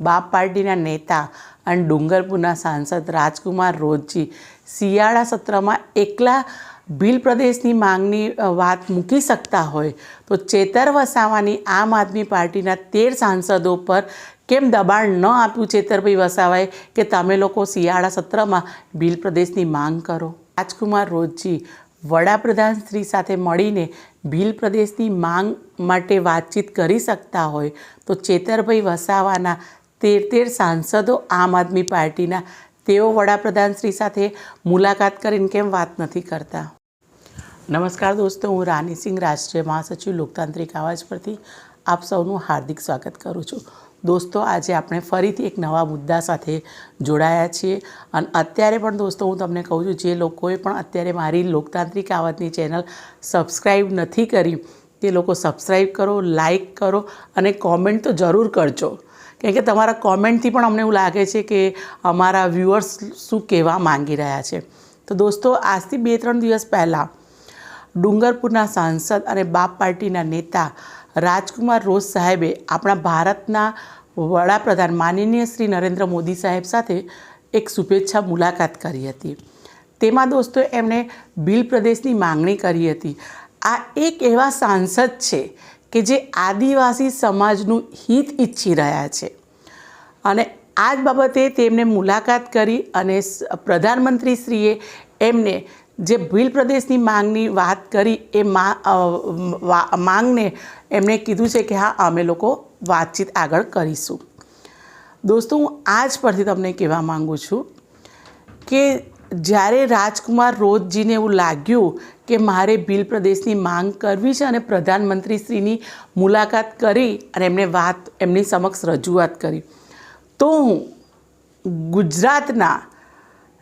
બાપ પાર્ટીના નેતા અને ડુંગરપુરના સાંસદ રાજકુમાર રોજજી શિયાળા સત્રમાં એકલા ભીલ પ્રદેશની માંગની વાત મૂકી શકતા હોય તો ચેતર વસાવાની આમ આદમી પાર્ટીના તેર સાંસદો પર કેમ દબાણ ન આપ્યું ચેતરભાઈ વસાવાએ કે તમે લોકો શિયાળા સત્રમાં ભીલ પ્રદેશની માંગ કરો? રાજકુમાર રોજજી વડાપ્રધાન શ્રી સાથે મળીને ભીલ પ્રદેશની માંગ માટે વાતચીત કરી શકતા હોય તો ચેતરભાઈ વસાવાના તેર તેર સાંસદો આમ આદમી પાર્ટીના. તેઓ વડાપ્રધાન શ્રી સાથે મુલાકાત કરીને કેમ વાત નથી કરતા? નમસ્કાર દોસ્તો, હું રાની સિંહ, રાષ્ટ્રીય મહાસચિવ, લોકતાંત્રિક આવાજ પરથી આપ સૌનું હાર્દિક સ્વાગત કરું છું. દોસ્તો, આજે આપણે ફરીથી એક નવા મુદ્દા સાથે જોડાયા છીએ. અને અત્યારે પણ દોસ્તો, હું તમને કહું છું, જે લોકોએ પણ અત્યારે મારી લોકતાંત્રિક આવાજની ચેનલ સબસ્ક્રાઈબ નથી કરી, તે લોકો સબસ્ક્રાઈબ કરો લાઈક કરો અને કોમેન્ટ તો જરૂર કરજો. કેમ કે તમારા કોમેન્ટથી પણ અમને એવું લાગે છે કે અમારા વ્યૂઅર્સ શું કહેવા માંગી રહ્યા છે. તો દોસ્તો, આજથી બે ત્રણ દિવસ પહેલાં ડુંગરપુરના સાંસદ અને બાપ પાર્ટીના નેતા રાજકુમાર રોજ સાહેબે આપણા ભારતના વડાપ્રધાન માનનીય શ્રી નરેન્દ્ર મોદી સાહેબ સાથે એક શુભેચ્છા મુલાકાત કરી હતી. તેમાં દોસ્તો એમણે બિલ પ્રદેશની માંગણી કરી હતી. આ એક એવા સાંસદ છે કે જે આદિવાસી સમાજનું હિત ઈચ્છી રહ્યા છે. અને આ જ બાબતે તેમને મુલાકાત કરી અને પ્રધાનમંત્રીશ્રીએ એમને જે ભીલ પ્રદેશની માંગની વાત કરી એ માંગને એમણે કીધું છે કે હા, અમે લોકો વાતચીત આગળ કરીશું. દોસ્તો, હું આજ પરથી તમને કહેવા માગું છું કે જ્યારે રાજકુમાર રોજજીને એવું લાગ્યું કે મારે ભીલ પ્રદેશની માંગ કરવી છે અને પ્રધાનમંત્રીશ્રીની મુલાકાત કરી અને એમને વાત, એમની સમક્ષ રજૂઆત કરી, તો હું ગુજરાતના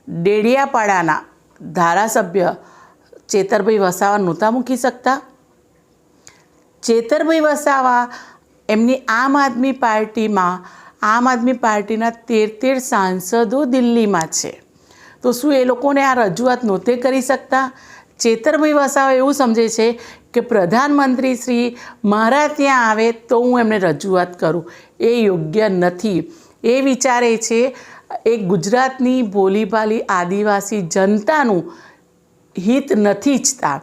ડેડિયાપાડાના ધારાસભ્ય ચેતરભાઈ વસાવા નહોતા મૂકી શકતા. ચેતરભાઈ વસાવા એમની આમ આદમી પાર્ટીમાં, આમ આદમી પાર્ટીના તેર તેર સાંસદો દિલ્હીમાં છે. તો શું એ લોકોને આ રજૂઆત નહોતે કરી શકતા? ચેતરભાઈ વસાવા એવું સમજે છે કે પ્રધાનમંત્રી શ્રી મારા ત્યાં આવે તો હું એમને રજૂઆત કરું. એ યોગ્ય નથી. એ વિચારે છે એ ગુજરાતની ભોલીભાલી આદિવાસી જનતાનું હિત નથી ઈચ્છતા.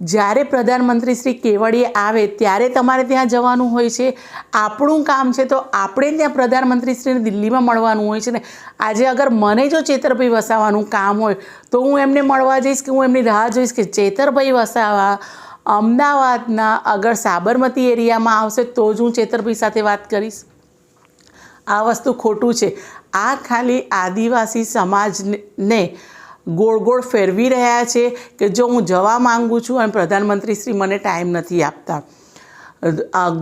જ્યારે પ્રધાનમંત્રી શ્રી કેવડીએ આવે ત્યારે તમારે ત્યાં જવાનું હોય છે. આપણું કામ છે તો આપણે ત્યાં પ્રધાનમંત્રી શ્રીને દિલ્હીમાં મળવાનું હોય છે ને. આજે અગર મને જો ચેતરભાઈ વસાવાનું કામ હોય, તો હું એમને મળવા જઈશ કે હું એમની રાહ જોઈશ કે ચેતરભાઈ વસાવા અમદાવાદના અગર સાબરમતી એરિયામાં આવશે તો જ હું ચેતરભાઈ સાથે વાત કરીશ. આ વસ્તુ ખોટું છે. આ ખાલી આદિવાસી સમાજને ગોળ ગોળ ફેરવી રહ્યા છે કે જો હું જવા માગું છું અને પ્રધાનમંત્રી શ્રી મને ટાઈમ નથી આપતા.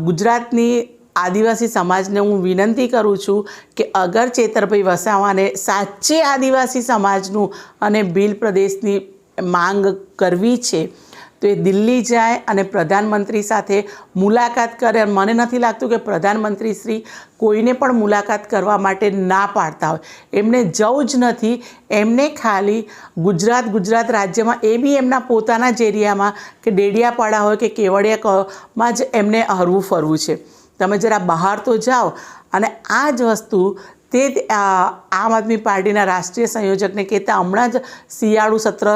ગુજરાતની આદિવાસી સમાજને હું વિનંતી કરું છું કે અગર ચેતરભાઈ વસાવાને સાચે આદિવાસી સમાજનું અને ભીલ પ્રદેશની માંગ કરવી છે તો એ દિલ્હી જાય અને પ્રધાનમંત્રી સાથે મુલાકાત કરે. મને નથી લાગતું કે પ્રધાનમંત્રી શ્રી કોઈને પણ મુલાકાત કરવા માટે ના પાડતા હોય. એમને જવું જ નથી. એમને ખાલી ગુજરાત ગુજરાત રાજ્યમાં, એ બી એમના પોતાના જ એરિયામાં કે ડેડિયાપાડા હોય કે કેવડિયામાં જ એમને હરવું ફરવું છે. તમે જરા બહાર તો જાઓ અને આ જ વસ્તુ તે આમ આદમી પાર્ટીના રાષ્ટ્રીય સંયોજકને કહેતા હમણાં જ શિયાળુ સત્ર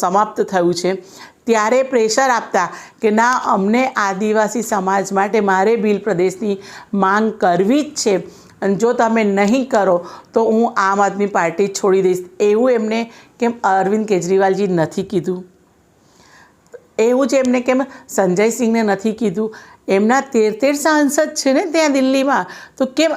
સમાપ્ત થયું છે. ત્યારે પ્રેશર આપતા કે ના, અમને આદિવાસી સમાજ માટે મારે ભીલ પ્રદેશની માંગ કરવી જ છે. અને જો તમે નહીં કરો, તો હું આમ આદમી પાર્ટી છોડી દઈશ. એવું એમને કેમ અરવિંદ કેજરીવાલજી નથી કીધું? એવું જ એમને કેમ સંજય સિંહને નથી કીધું? એમના તેર તેર સાંસદ છે ને ત્યાં દિલ્હીમાં. તો કેમ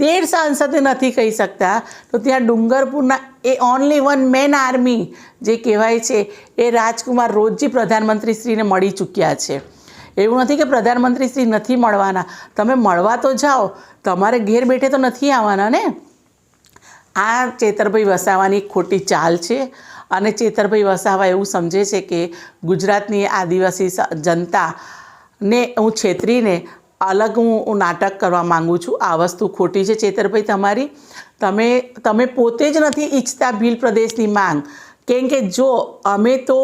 તેર સાંસદે નથી કહી શકતા. તો ત્યાં ડુંગરપુરના એ ઓનલી વન મેન આર્મી જે કહેવાય છે, એ રાજકુમાર રોજજી પ્રધાનમંત્રીશ્રીને મળી ચૂક્યા છે. એવું નથી કે પ્રધાનમંત્રીશ્રી નથી મળવાના. તમે મળવા તો જાઓ. તમારે ઘેર બેઠે તો નથી આવવાના ને? આ ચેતરભાઈ વસાવાની ખોટી ચાલ છે અને ચેતરભાઈ વસાવા એવું સમજે છે કે ગુજરાતની આદિવાસી જનતાને, હું છેતરીને અલગ હું નાટક કરવા માગું છું. આ વસ્તુ ખોટી છે ચેતરભાઈ તમારી. તમે તમે પોતે જ નથી ઈચ્છતા ભીલ પ્રદેશની માંગ. કેમ કે જો અમે તો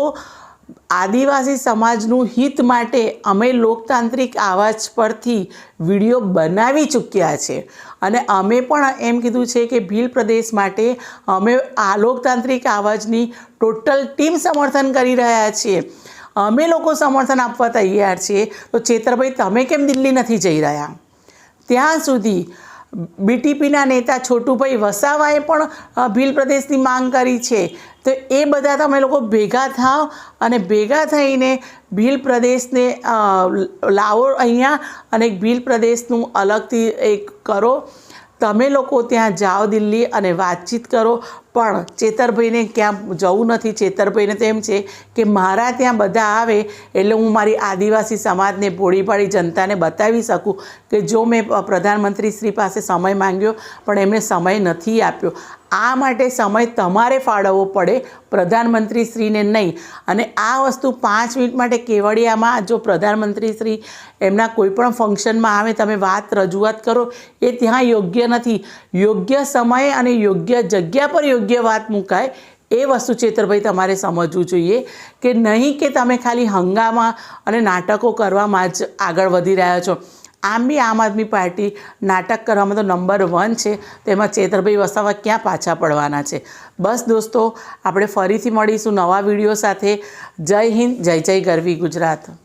આદિવાસી સમાજનું હિત માટે અમે લોકતાંત્રિક આવાજ પરથી વીડિયો બનાવી ચૂક્યા છે. અને અમે પણ એમ કીધું છે કે ભીલ પ્રદેશ માટે અમે આ લોકતાંત્રિક આવાજની ટોટલ ટીમ સમર્થન કરી રહ્યા છીએ. અમે લોકો સમર્થન આપવા તૈયાર છીએ. તો ચેતરભાઈ તમે કેમ દિલ્હી નથી જઈ રહ્યા? ત્યાં સુધી બીટીપીના નેતા છોટુભાઈ વસાવાએ પણ ભીલ પ્રદેશની માંગ કરી છે. તો એ બધા તમે લોકો ભેગા થાવ અને ભેગા થઈને ભીલ પ્રદેશને લાવો અહીંયા અને ભીલ પ્રદેશનું અલગથી એક કરો. તમે લોકો ત્યાં જાઓ દિલ્હી અને વાતચીત કરો. પણ ચેતરભાઈને ક્યાં જવું નથી? ચેતરભાઈને તો એમ છે કે મારા ત્યાં બધા આવે એટલે હું મારી આદિવાસી સમાજને ભોળી પાડી જનતાને બતાવી શકું કે જો મેં પ્રધાનમંત્રી શ્રી પાસે સમય માંગ્યો પણ એમને સમય નથી આપ્યો. આ માટે સમય તમારે ફાળવવો પડે, પ્રધાનમંત્રી શ્રીને નહીં. અને આ વસ્તુ પાંચ મિનિટ માટે કેવડિયામાં જો પ્રધાનમંત્રી શ્રી એમના કોઈ પણ ફંક્શનમાં આવે, તમે વાત રજૂઆત કરો, એ ત્યાં યોગ્ય નથી. યોગ્ય સમય અને યોગ્ય જગ્યા પર યોગ્ય વાત મુકાય એ વસ્તુ ચેતરભાઈ તમારે સમજવું જોઈએ કે નહીં કે તમે ખાલી હંગામા અને નાટકો કરવામાં જ આગળ વધી રહ્યા છો. આમ બી આમ આદમી પાર્ટી નાટક કરવામાં તો નંબર વન છે. તેમાં ચેતરભાઈ વસાવા ક્યાં પાછા પડવાના છે? બસ દોસ્તો, આપણે ફરીથી મળીશું નવા વીડિયો સાથે. જય હિન્દ, જય જય ગરવી ગુજરાત.